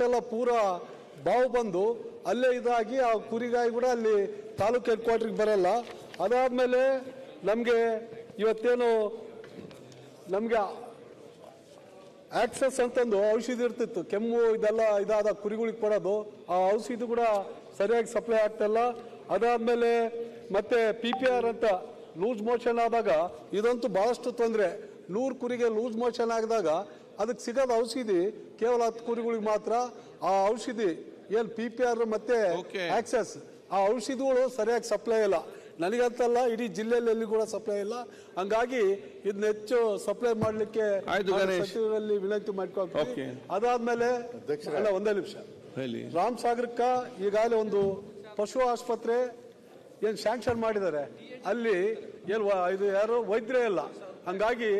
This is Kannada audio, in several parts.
ರಕ್ತ ಎಲ್ಲ ಪೂರ ಬಾವು ಬಂದು ಅಲ್ಲೇ ಇದಾಗಿ ಆ ಕುರಿಗಾಯಿ ಕೂಡ ಅಲ್ಲಿ ತಾಲೂಕು ಹೆಡ್ ಕ್ವಾರ್ಟ್ರಿಗೆ ಬರಲ್ಲ. ಅದಾದಮೇಲೆ ನಮಗೆ ಇವತ್ತೇನು ನಮಗೆ ಆಕ್ಸಸ್ ಅಂತಂದು ಔಷಧಿ ಇರ್ತಿತ್ತು. ಕೆಮ್ಮು ಇದೆಲ್ಲ ಇದಾದ ಕುರಿಗಳಿಗೆ ಕೊಡೋದು. ಆ ಔಷಧಿ ಕೂಡ ಸರಿಯಾಗಿ ಸಪ್ಲೈ ಆಗ್ತಾಯಿಲ್ಲ ಅದಾದಮೇಲೆ ಮತ್ತೆ ಪಿ ಪಿ ಆರ್ ಅಂತ ಲೂಸ್ ಮೋಷನ್ ಆದಾಗ, ಇದಂತೂ ಭಾಳಷ್ಟು ತೊಂದರೆ. ನೂರು ಕುರಿಗೆ ಲೂಸ್ ಮೋಷನ್ ಆಗಿದಾಗ ಅದಕ್ಕೆ ಸಿಗೋದು ಔಷಧಿ ಕೇವಲ ಹತ್ತು ಕುರಿಗಳಿಗೆ ಮಾತ್ರ. ಆ ಔಷಧಿ ಏನು ಪಿ ಪಿ ಆರ್ ಮತ್ತೆ ಆಕ್ಸೆಸ್ ಆ ಔಷಧಿಗಳು ಸರಿಯಾಗಿ ಸಪ್ಲೈ ಇಲ್ಲ. ನನಗಂತಲ್ಲ ಇಡೀ ಜಿಲ್ಲೆಯಲ್ಲಿ ಎಲ್ಲಿ ಕೂಡ ಸಪ್ಲೈ ಇಲ್ಲ. ಹಂಗಾಗಿ ಇದನ್ನ ಹೆಚ್ಚು ಸಪ್ಲೈ ಮಾಡಲಿಕ್ಕೆ. ಸಚಿವರಲ್ಲಿ ವಿನಂತಿ ಮಾಡ್ಕೊಳ್ತೀವಿ. ಅದಾದ್ಮೇಲೆ ಅಧ್ಯಕ್ಷರೇ. ಅಲ್ಲ ಒಂದೇ ನಿಮಿಷ. ರಾಮ್ ಸಾಗರಕ್ಕ ಈಗಾಗಲೇ ಒಂದು ಪಶು ಆಸ್ಪತ್ರೆ ಏನು ಶಾಂಕ್ಷನ್ ಮಾಡಿದ್ದಾರೆ. ಅಲ್ಲಿ ಏನು ವ- ಇದು ಯಾರು? ವೈದ್ಯರೇ ಇಲ್ಲ. ಹಂಗಾಗಿ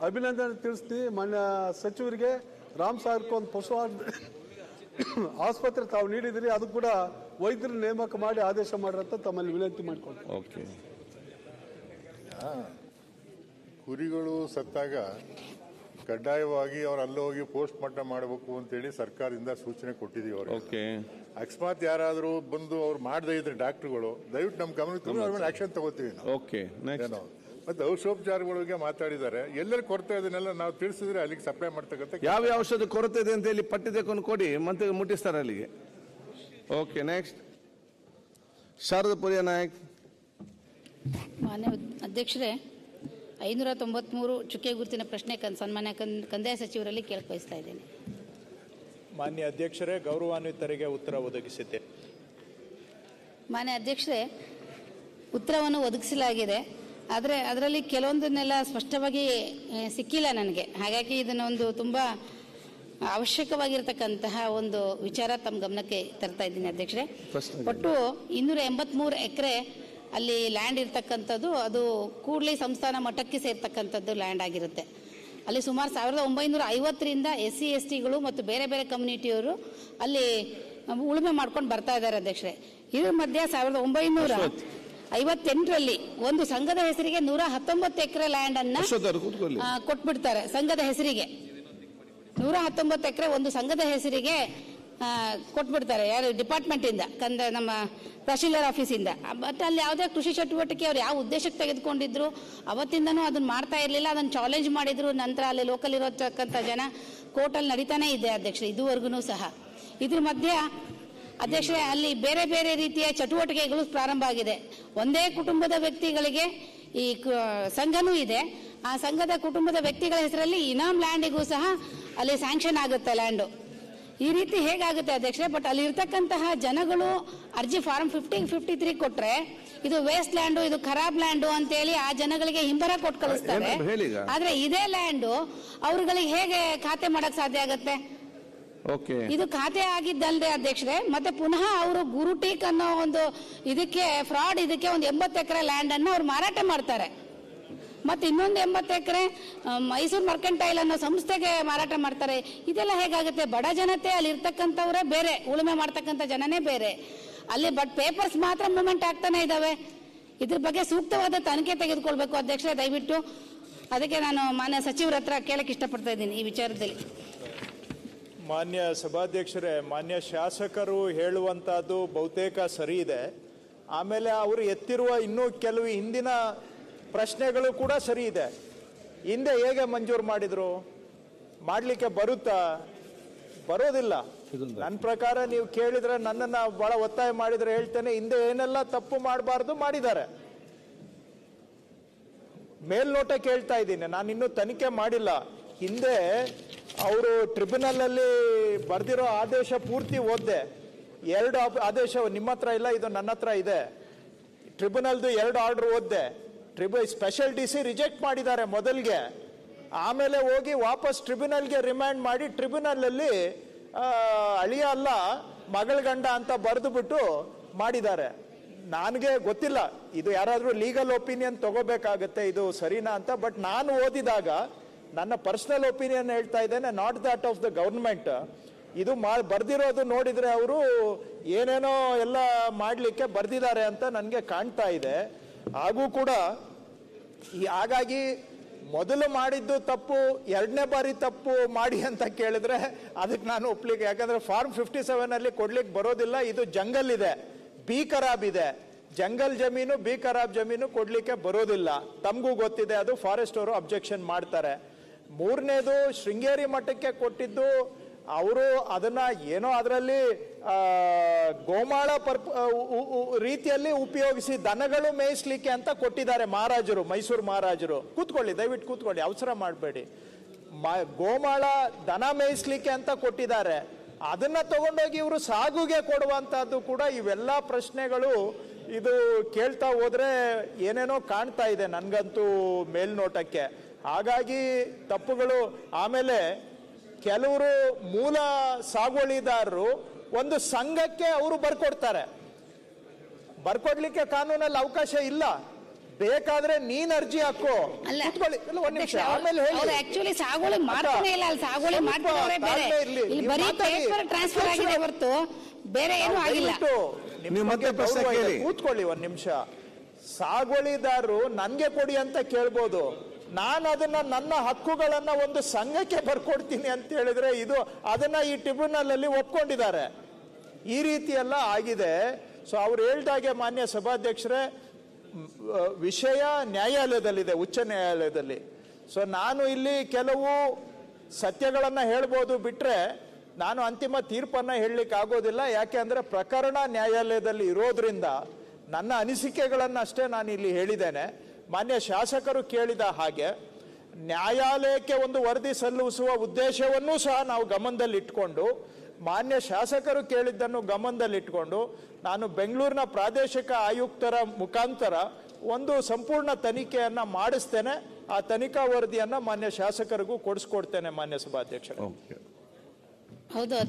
ಅಭಿನಂದನೆ ತಿಳಿಸ್ತೀನಿ ಮಾನ್ಯ ಸಚಿವರಿಗೆ. ರಾಮ್ ಸಾಗರಕ್ಕೆ ಒಂದು ಪಶು ಆಸ್- ಆಸ್ಪತ್ರೆ ತಾವು ನೀಡಿದಿರಿ ಅದು ಕೂಡ ವೈದ್ಯರ ನೇಮಕ ಮಾಡಿ ಆದೇಶ ಮಾಡಿರಂತ ತಮ್ಮಲ್ಲಿ ವಿನಂತಿ ಮಾಡ್ಕೊಳ್ತೀನಿ ಓಕೆ. ಕುರಿಗಳು ಸತ್ತಾಗ ಕಡ್ಡಾಯವಾಗಿ ಅವ್ರು ಅಲ್ಲಿ ಹೋಗಿ ಪೋಸ್ಟ್ ಮಾರ್ಟಮ್ ಮಾಡಬೇಕು ಅಂತೇಳಿ ಸರ್ಕಾರದಿಂದ ಸೂಚನೆ ಕೊಟ್ಟಿದೀವಿ ಅವ್ರಿಗೆ. ಓಕೆ. ಅಕಸ್ಮಾತ್ ಯಾರಾದರೂ ಬಂದು ಅವ್ರು ಮಾಡದೇ ಇದ್ರೆ ಡಾಕ್ಟ್ರುಗಳು ದಯವಿಟ್ಟು ನಮ್ಮ ಗಮನಕ್ಕೆ ಆಕ್ಷನ್ ತಗೋತೀವಿ ನಾವು. ಓಕೆ ಮತ್ತೆ ಔಷಧೋಪಚಾರಗಳಿಗೆ ಮಾತಾಡಿದ್ದಾರೆ. ಎಲ್ಲರೂ ಕೊರತೆ ಇದನ್ನೆಲ್ಲ ನಾವು ತಿಳಿಸಿದ್ರೆ ಅಲ್ಲಿಗೆ ಸಪ್ಲೈ ಮಾಡ್ತಕ್ಕಂಥ ಯಾವ ಯಾವ ಔಷಧ ಕೊರತೆ ಇದೆ ಅಂತ ಹೇಳಿ ಪಟ್ಟಿ ತೆಕೊಂಡು ಕೊಡಿ ಮತ್ತೆ ಮುಟ್ಟಿಸ್ತಾರೆ ಅಲ್ಲಿಗೆ. Okay next Sharada Puriya Nayak. ಮಾನ್ಯ ಅಧ್ಯಕ್ಷರೇ ಐನೂರ ತೊಂಬತ್ಮೂರು ಚುಕ್ಕೆ ಗುರುತಿನ ಪ್ರಶ್ನೆ ಕನ್ ಸನ್ಮಾನ್ಯ ಕನ್ ಕಂದಾಯ ಸಚಿವರಲ್ಲಿ ಕೇಳಕ್ ಬಯಸ್ತಾ ಇದ್ದೇನೆ. ಮಾನ್ಯ ಅಧ್ಯಕ್ಷರೇ ಗೌರವಾನ್ವಿತರಿಗೆ ಉತ್ತರ ಒದಗಿಸಿದ್ದೆ ಮಾನ್ಯ ಅಧ್ಯಕ್ಷರೇ ಉತ್ತರವನ್ನು ಒದಗಿಸಲಾಗಿದೆ. ಆದರೆ ಅದರಲ್ಲಿ ಕೆಲವೊಂದನ್ನೆಲ್ಲ ಸ್ಪಷ್ಟವಾಗಿ ಸಿಕ್ಕಿಲ್ಲ ನನಗೆ. ಹಾಗಾಗಿ ಇದನ್ನೊಂದು ತುಂಬ ಅವಶ್ಯಕವಾಗಿರ್ತಕ್ಕಂತಹ ಒಂದು ವಿಚಾರ ತಮ್ಮ ಗಮನಕ್ಕೆ ತರ್ತಾ ಇದ್ದೀನಿ ಅಧ್ಯಕ್ಷರೇ. ಒಟ್ಟು ಇನ್ನೂರ ಎಂಬತ್ಮೂರು ಎಕರೆ ಅಲ್ಲಿ ಲ್ಯಾಂಡ್ ಇರ್ತಕ್ಕಂಥದ್ದು ಅದು ಕೂಡಲಿ ಸಂಸ್ಥಾನ ಮಠಕ್ಕೆ ಸೇರ್ತಕ್ಕಂಥದ್ದು ಲ್ಯಾಂಡ್ ಆಗಿರುತ್ತೆ. ಅಲ್ಲಿ ಸುಮಾರು ಸಾವಿರದ ಒಂಬೈನೂರ ಐವತ್ತರಿಂದ ಎಸ್ ಸಿ ಎಸ್ ಟಿಗಳು ಮತ್ತು ಬೇರೆ ಬೇರೆ ಕಮ್ಯುನಿಟಿಯವರು ಅಲ್ಲಿ ಉಳುಮೆ ಮಾಡ್ಕೊಂಡು ಬರ್ತಾ ಇದ್ದಾರೆ ಅಧ್ಯಕ್ಷರೇ. ಇದ್ರ ಮಧ್ಯೆ ಸಾವಿರದ ಒಂಬೈನೂರ ಐವತ್ತೆಂಟರಲ್ಲಿ ಒಂದು ಸಂಘದ ಹೆಸರಿಗೆ ನೂರ ಹತ್ತೊಂಬತ್ತು ಎಕರೆ ಲ್ಯಾಂಡ್ ಅನ್ನ ಕೊಟ್ಬಿಡ್ತಾರೆ ಸಂಘದ ಹೆಸರಿಗೆ. ನೂರ ಹತ್ತೊಂಬತ್ತು ಎಕರೆ ಒಂದು ಸಂಘದ ಹೆಸರಿಗೆ ಕೊಟ್ಬಿಡ್ತಾರೆ ಯಾರು ಡಿಪಾರ್ಟ್ಮೆಂಟ್ ಇಂದ ಕಂದ ನಮ್ಮ ತಹಶೀಲ್ದಾರ್ ಆಫೀಸಿಂದ ಬಟ್ ಅಲ್ಲಿ ಯಾವುದೇ ಕೃಷಿ ಚಟುವಟಿಕೆ ಅವ್ರು ಯಾವ ಉದ್ದೇಶಕ್ಕೆ ತೆಗೆದುಕೊಂಡಿದ್ರು ಅವತ್ತಿಂದನೂ ಅದನ್ನ ಮಾಡ್ತಾ ಇರಲಿಲ್ಲ ಅದನ್ನ ಚಾಲೆಂಜ್ ಮಾಡಿದ್ರು ನಂತರ ಅಲ್ಲಿ ಲೋಕಲ್ ಇರೋತಕ್ಕಂಥ ಜನ ಕೋರ್ಟಲ್ಲಿ ನಡೀತಾನೆ ಇದೆ ಅಧ್ಯಕ್ಷರೇ ಇದುವರೆಗೂ ಸಹ. ಇದ್ರ ಮಧ್ಯೆ ಅಧ್ಯಕ್ಷರೇ ಅಲ್ಲಿ ಬೇರೆ ಬೇರೆ ರೀತಿಯ ಚಟುವಟಿಕೆಗಳು ಪ್ರಾರಂಭ ಆಗಿದೆ. ಒಂದೇ ಕುಟುಂಬದ ವ್ಯಕ್ತಿಗಳಿಗೆ ಈ ಸಂಘನೂ ಇದೆ. ಆ ಸಂಘದ ಕುಟುಂಬದ ವ್ಯಕ್ತಿಗಳ ಹೆಸರಲ್ಲಿ ಇನಾಮ್ ಲ್ಯಾಂಡಿಗೂ ಸಹ ಅಲ್ಲಿ ಸ್ಯಾಂಕ್ಷನ್ ಆಗುತ್ತೆ ಲ್ಯಾಂಡು. ಈ ರೀತಿ ಹೇಗಾಗುತ್ತೆ ಅಧ್ಯಕ್ಷರೇ ಬಟ್ ಅಲ್ಲಿ ಇರ್ತಕ್ಕಂತಹ ಜನಗಳು ಅರ್ಜಿ ಫಾರ್ಮ್ ಫಿಫ್ಟಿ ಫಿಫ್ಟಿ ತ್ರೀ ಕೊಟ್ರೆ ಇದು ವೇಸ್ಟ್ ಲ್ಯಾಂಡು ಇದು ಖರಾಬ್ ಲ್ಯಾಂಡು ಅಂತೇಳಿ ಆ ಜನಗಳಿಗೆ ಹಿಂಬರ ಕೊಟ್ಟು ಕಳಿಸ್ತಾರೆ. ಆದ್ರೆ ಇದೇ ಲ್ಯಾಂಡು ಅವ್ರುಗಳಿಗೆ ಹೇಗೆ ಖಾತೆ ಮಾಡಕ್ ಸಾಧ್ಯ ಆಗತ್ತೆ? ಇದು ಖಾತೆ ಆಗಿದ್ದಲ್ದೆ ಅಧ್ಯಕ್ಷರೇ, ಮತ್ತೆ ಪುನಃ ಅವರು ಗುರುಟೀಕ್ ಅನ್ನೋ ಒಂದು ಇದಕ್ಕೆ, ಫ್ರಾಡ್ ಇದಕ್ಕೆ ಒಂದು ಎಂಬತ್ತು ಎಕರೆ ಲ್ಯಾಂಡ್ ಅನ್ನು ಅವ್ರು ಮಾರಾಟ ಮಾಡ್ತಾರೆ. ಮತ್ತೆ ಇನ್ನೊಂದು ಎಂಬತ್ತು ಎಕರೆ ಮೈಸೂರು ಮರ್ಕೆಂಟೈಲ್ ಅನ್ನೋ ಸಂಸ್ಥೆಗೆ ಮಾರಾಟ ಮಾಡ್ತಾರೆ. ಇದೆಲ್ಲ ಹೇಗಾಗುತ್ತೆ? ಬಡ ಜನತೆ ಅಲ್ಲಿ ಇರ್ತಕ್ಕಂಥವ್ರೇ ಬೇರೆ, ಉಳುಮೆ ಮಾಡ್ತಕ್ಕಂಥ ಜನನೇ ಬೇರೆ. ಅಲ್ಲಿ ಬಟ್ ಪೇಪರ್ಸ್ ಮಾತ್ರ ಮೂಮೆಂಟ್ ಆಗ್ತಾನೆ ಇದಾವೆ. ಇದ್ರ ಬಗ್ಗೆ ಸೂಕ್ತವಾದ ತನಿಖೆ ತೆಗೆದುಕೊಳ್ಬೇಕು ಅಧ್ಯಕ್ಷರೇ, ದಯವಿಟ್ಟು. ಅದಕ್ಕೆ ನಾನು ಮಾನ್ಯ ಸಚಿವರ ಹತ್ರ ಕೇಳಕ್ಕೆ ಇಷ್ಟಪಡ್ತಾ ಇದ್ದೀನಿ ಈ ವಿಚಾರದಲ್ಲಿ. ಮಾನ್ಯ ಸಭಾಧ್ಯಕ್ಷರೇ ಮಾನ್ಯ ಶಾಸಕರು ಹೇಳುವಂತಹದ್ದು ಬಹುತೇಕ ಸರಿ ಇದೆ ಆಮೇಲೆ ಅವರು ಎತ್ತಿರುವ ಇನ್ನೂ ಕೆಲವು ಹಿಂದಿನ ಪ್ರಶ್ನೆಗಳು ಕೂಡ ಸರಿ ಇದೆ ಹಿಂದೆ ಹೇಗೆ ಮಂಜೂರು ಮಾಡಿದ್ರು? ಮಾಡಲಿಕ್ಕೆ ಬರುತ್ತಾ? ಬರೋದಿಲ್ಲ. ನನ್ನ ಪ್ರಕಾರ ನೀವು ಕೇಳಿದ್ರೆ ನನ್ನನ್ನು ಬಹಳ ಒತ್ತಾಯ ಮಾಡಿದ್ರೆ ಹೇಳ್ತೇನೆ. ಹಿಂದೆ ಏನೆಲ್ಲ ತಪ್ಪು ಮಾಡಬಾರ್ದು ಮಾಡಿದ್ದಾರೆ. ಮೇಲ್ನೋಟ ಕೇಳ್ತಾ ಇದ್ದೀನಿ. ನಾನು ಇನ್ನೂ ತನಿಖೆ ಮಾಡಿಲ್ಲ. ಹಿಂದೆ ಅವರು ಟ್ರಿಬ್ಯುನಲಲ್ಲಿ ಬರ್ದಿರೋ ಆದೇಶ ಪೂರ್ತಿ ಓದ್ದೆ. ಎರಡು ಆದೇಶ ನಿಮ್ಮ ಹತ್ರ ಇಲ್ಲ, ಇದು ನನ್ನ ಹತ್ರ ಇದೆ. ಟ್ರಿಬ್ಯುನಲ್ದು ಎರಡು ಆರ್ಡರ್ ಓದ್ದೆ. ಟ್ರಿಬ್ಯು ಸ್ಪೆಷಲ್ ಡಿ ಸಿ ರಿಜೆಕ್ಟ್ ಮಾಡಿದ್ದಾರೆ ಮೊದಲಿಗೆ. ಆಮೇಲೆ ಹೋಗಿ ವಾಪಸ್ ಟ್ರಿಬ್ಯುನಲ್ಗೆ ರಿಮೈಂಡ್ ಮಾಡಿ ಟ್ರಿಬ್ಯುನಲಲ್ಲಿ ಅಳಿಯ ಅಲ್ಲ, ಮಗಳ ಗಂಡ ಅಂತ ಬರೆದು ಬಿಟ್ಟು ಮಾಡಿದ್ದಾರೆ. ನನಗೆ ಗೊತ್ತಿಲ್ಲ. ಇದು ಯಾರಾದರೂ ಲೀಗಲ್ ಒಪಿನಿಯನ್ ತಗೋಬೇಕಾಗತ್ತೆ, ಇದು ಸರಿನಾ ಅಂತ, ಬಟ್ ನಾನು ಓದಿದಾಗ ನನ್ನ ಪರ್ಸನಲ್ ಒಪಿನಿಯನ್ ಹೇಳ್ತಾ ಇದ್ದೇನೆ not that of the government ಇದು ಮಾ, ಬರ್ದಿರೋದು ನೋಡಿದರೆ ಅವರು ಏನೇನೋ ಎಲ್ಲ ಮಾಡಲಿಕ್ಕೆ ಬರೆದಿದ್ದಾರೆ ಅಂತ ನನಗೆ ಕಾಣ್ತಾ ಇದೆ. ಹಾಗೂ ಕೂಡ ಈ, ಹಾಗಾಗಿ ಮೊದಲು ಮಾಡಿದ್ದು ತಪ್ಪು, ಎರಡನೇ ಬಾರಿ ತಪ್ಪು ಮಾಡಿ ಅಂತ ಕೇಳಿದ್ರೆ ಅದಕ್ಕೆ ನಾನು ಒಪ್ಲಿಕ್ಕೆ. ಯಾಕಂದ್ರೆ ಫಾರ್ಮ್ ಫಿಫ್ಟಿ ಸೆವೆನ್ ಅಲ್ಲಿ ಕೊಡ್ಲಿಕ್ಕೆ ಬರೋದಿಲ್ಲ, ಇದು ಜಂಗಲ್ ಇದೆ, ಬಿ ಖರಾಬ್ ಇದೆ. ಜಂಗಲ್ ಜಮೀನು, ಬಿ ಖರಾಬ್ ಜಮೀನು ಕೊಡ್ಲಿಕ್ಕೆ ಬರೋದಿಲ್ಲ. ತಮಗೂ ಗೊತ್ತಿದೆ, ಅದು ಫಾರೆಸ್ಟ್ ಅವರು ಅಬ್ಜೆಕ್ಷನ್ ಮಾಡ್ತಾರೆ. ಮೂರನೇದು ಶೃಂಗೇರಿ ಮಠಕ್ಕೆ ಕೊಟ್ಟಿದ್ದು, ಅವರು ಅದನ್ನ ಏನೋ ಅದರಲ್ಲಿ ಗೋಮಾಳ ಪರ್ಪ ರೀತಿಯಲ್ಲಿ ಉಪಯೋಗಿಸಿ ದನಗಳು ಮೇಯಿಸ್ಲಿಕ್ಕೆ ಅಂತ ಕೊಟ್ಟಿದ್ದಾರೆ ಮಹಾರಾಜರು, ಮೈಸೂರು ಮಹಾರಾಜರು. ಕೂತ್ಕೊಳ್ಳಿ, ದಯವಿಟ್ಟು ಕೂತ್ಕೊಳ್ಳಿ, ಅವಸರ ಮಾಡಬೇಡಿ. ಮ, ಗೋಮಾಳ ದನ ಮೇಯಿಸ್ಲಿಕ್ಕೆ ಅಂತ ಕೊಟ್ಟಿದ್ದಾರೆ. ಅದನ್ನ ತಗೊಂಡೋಗಿ ಇವರು ಸಾಗುಗೆ ಕೊಡುವಂತಹದ್ದು ಕೂಡ ಇವೆಲ್ಲ ಪ್ರಶ್ನೆಗಳು ಇದು ಕೇಳ್ತಾ ಹೋದ್ರೆ ಏನೇನೋ ಕಾಣ್ತಾ ಇದೆ ನನಗಂತೂ ಮೇಲ್ನೋಟಕ್ಕೆ. ಹಾಗಾಗಿ ತಪ್ಪುಗಳು ಆಮೇಲೆ ಕೆಲವರು ಮೂಲ ಸಾಗುವಳಿದಾರರು ಒಂದು ಸಂಘಕ್ಕೆ ಅವರು ಬರ್ಕೊಡ್ತಾರೆ. ಬರ್ಕೊಡ್ಲಿಕ್ಕೆ ಕಾನೂನಲ್ಲಿ ಅವಕಾಶ ಇಲ್ಲ. ಬೇಕಾದ್ರೆ ನೀನ್ ಅರ್ಜಿ ಹಾಕೋ. ಅಲ್ಲ ಕೂತ್ಕೊಳ್ಳಿ. ಒಂದ್ ನಿಮಿಷ. ಆಮೇಲೆ ಹೇಳಿ. ಅವ್ರು ಆಕ್ಚುಲಿ ಸಾಗುವಳಿ ಮಾಡ್ತಾನೆ ಇಲ್ಲ ಅಲ್ಲಿ ಸಾಗುವಳಿ ಇರ್ಲಿ. ಇಲ್ಲಿ ಬರೀ ಪೇಪರ್ ಟ್ರಾನ್ಸ್ಫರ್ ಆಗಿದೆ ಹೊರತು ಬೇರೆ ಏನೂ ಆಗಿಲ್ಲ. ಕೂತ್ಕೊಳ್ಳಿ ಒಂದ್ ನಿಮಿಷ. ಸಾಗುವಳಿದಾರರು ನನ್ಗೆ ಕೊಡಿ ಅಂತ ಕೇಳ್ಬೋದು. ನಾನು ಅದನ್ನ ನನ್ನ ಹಕ್ಕುಗಳನ್ನ ಒಂದು ಸಂಘಕ್ಕೆ ಬರ್ಕೊಡ್ತೀನಿ ಅಂತ ಹೇಳಿದ್ರೆ ಇದು ಅದನ್ನ ಈ ಟ್ರಿಬ್ಯುನಲ್ ಅಲ್ಲಿ ಒಪ್ಕೊಂಡಿದ್ದಾರೆ. ಈ ರೀತಿ ಎಲ್ಲ ಆಗಿದೆ. ಸೊ ಅವ್ರು ಹೇಳ್ದಾಗೆ ಮಾನ್ಯ ಸಭಾಧ್ಯಕ್ಷರೇ ವಿಷಯ ನ್ಯಾಯಾಲಯದಲ್ಲಿದೆ, ಉಚ್ಚ ನ್ಯಾಯಾಲಯದಲ್ಲಿ. ಸೊ ನಾನು ಇಲ್ಲಿ ಕೆಲವು ಸತ್ಯಗಳನ್ನ ಹೇಳ್ಬೋದು ಬಿಟ್ರೆ ನಾನು ಅಂತಿಮ ತೀರ್ಪನ್ನ ಹೇಳಲಿಕ್ಕೆ ಆಗೋದಿಲ್ಲ. ಯಾಕೆ ಅಂದರೆ ಪ್ರಕರಣ ನ್ಯಾಯಾಲಯದಲ್ಲಿ ಇರೋದ್ರಿಂದ ನನ್ನ ಅನಿಸಿಕೆಗಳನ್ನ ಅಷ್ಟೇ ನಾನು ಇಲ್ಲಿ ಹೇಳಿದ್ದೇನೆ. ಮಾನ್ಯ ಶಾಸಕರು ಕೇಳಿದ ಹಾಗೆ ನ್ಯಾಯಾಲಯಕ್ಕೆ ಒಂದು ವರದಿ ಸಲ್ಲಿಸುವ ಉದ್ದೇಶವನ್ನೂ ಸಹ ನಾವು ಗಮನದಲ್ಲಿಟ್ಕೊಂಡು ಮಾನ್ಯ ಶಾಸಕರು ಕೇಳಿದ್ದನ್ನು ಗಮನದಲ್ಲಿಟ್ಕೊಂಡು ನಾನು ಬೆಂಗಳೂರಿನ ಪ್ರಾದೇಶಿಕ ಆಯುಕ್ತರ ಮುಖಾಂತರ ಒಂದು ಸಂಪೂರ್ಣ ತನಿಖೆಯನ್ನು ಮಾಡಿಸ್ತೇನೆ. ಆ ತನಿಖಾ ವರದಿಯನ್ನು ಮಾನ್ಯ ಶಾಸಕರಿಗೂ ಕೊಡಿಸ್ಕೊಡ್ತೇನೆ ಮಾನ್ಯ ಸಭಾಧ್ಯಕ್ಷರು. ಹೌದು.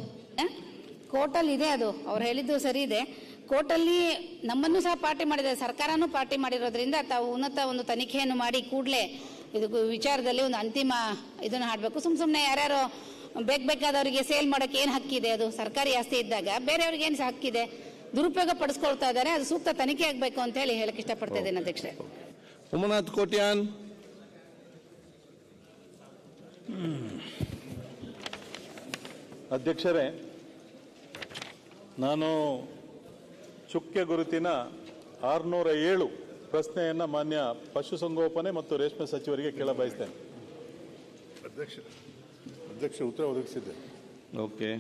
ಕೋರ್ಟಲ್ಲಿ ಇದೆ ಅದು. ಅವ್ರು ಹೇಳಿದ್ದು ಸರಿ ಇದೆ. ಕೋರ್ಟಲ್ಲಿ ನಮ್ಮನ್ನು ಸಹ ಪಾರ್ಟಿ ಮಾಡಿದ್ದಾರೆ. ಸರ್ಕಾರನೂ ಪಾರ್ಟಿ ಮಾಡಿರೋದ್ರಿಂದ ತಾವು ಉನ್ನತ ಒಂದು ತನಿಖೆಯನ್ನು ಮಾಡಿ ಕೂಡಲೇ ಇದು ವಿಚಾರದಲ್ಲಿ ಒಂದು ಅಂತಿಮ ಇದನ್ನು ಹಾಡಬೇಕು. ಸುಮ್ ಸುಮ್ಮನೆ ಯಾರ್ಯಾರು ಬೇಕು ಬೇಕಾದವರಿಗೆ ಸೇಲ್ ಮಾಡೋಕೆ ಏನು ಹಕ್ಕಿದೆ ಅದು? ಸರ್ಕಾರಿ ಆಸ್ತಿ ಇದ್ದಾಗ ಬೇರೆಯವ್ರಿಗೆ ಏನು ಹಕ್ಕಿದೆ ದುರುಪಯೋಗ ಪಡಿಸ್ಕೊಳ್ತಾ ಇದ್ದಾರೆ. ಅದು ಸೂಕ್ತ ತನಿಖೆ ಆಗಬೇಕು ಅಂತ ಹೇಳಿ ಹೇಳಕ್ಕೆ ಇಷ್ಟಪಡ್ತಾ ಇದ್ದೇನೆ ಅಧ್ಯಕ್ಷರೇ. ಉಮನಾಥ್ ಕೋಟ್ಯಾನ್. ಅಧ್ಯಕ್ಷರೇ ನಾನು ಚುಕ್ಕೆ ಗುರುತಿನ ಆರುನೂರ ಏಳು ಪ್ರಶ್ನೆಯನ್ನು ಮಾನ್ಯ ಪಶುಸಂಗೋಪನೆ ಮತ್ತು ರೇಷ್ಮೆ ಸಚಿವರಿಗೆ ಕೇಳ ಬಯಸ್ತೇನೆ ಅಧ್ಯಕ್ಷ ಅಧ್ಯಕ್ಷ ಉತ್ತರ ಒದಗಿಸಿದ್ದೆ. ಓಕೆ.